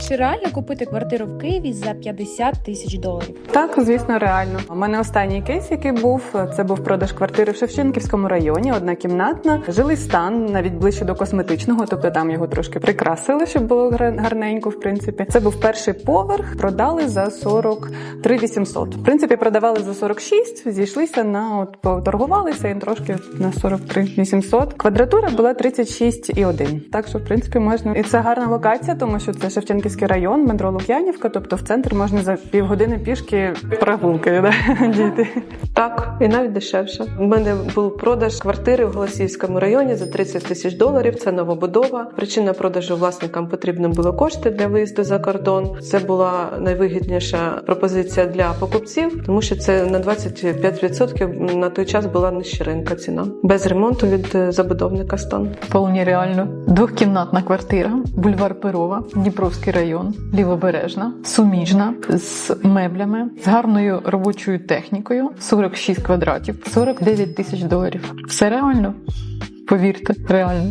Чи реально купити квартиру в Києві за 50 тисяч доларів? Так, звісно, реально. У мене останній кейс, який був, це був продаж квартири в Шевченківському районі, однакімнатна. Жилий стан навіть ближче до косметичного, тобто там його трошки прикрасили, щоб було гарненько. В принципі, це був перший поверх. Продали за 43 800. В принципі, продавали за 46, зійшлися на от поторгувалися і трошки на 43 800. Квадратура була 36,1. Так що, в принципі, можна і це гарна локація, тому що це Шевченківський район, метро Лук'янівка. Тобто в центр можна за півгодини пішки прогулки да, дійти. Так, і навіть дешевше. У мене був продаж квартири в Голосіївському районі за 30 тисяч доларів. Це новобудова. Причина продажу власникам потрібно було кошти для виїзду за кордон. Це була найвигідніша пропозиція для покупців, тому що це на 25% на той час була нижча ринка ціна без ремонту від е, забудовника стан. Вполне реально. Двохкімнатна квартира, бульвар Перова, Дніпровський район, лівобережна, суміжна з меблями, з гарною робочою технікою, 46 квадратів, 49 тисяч доларів. Все реально. Повірте, реально.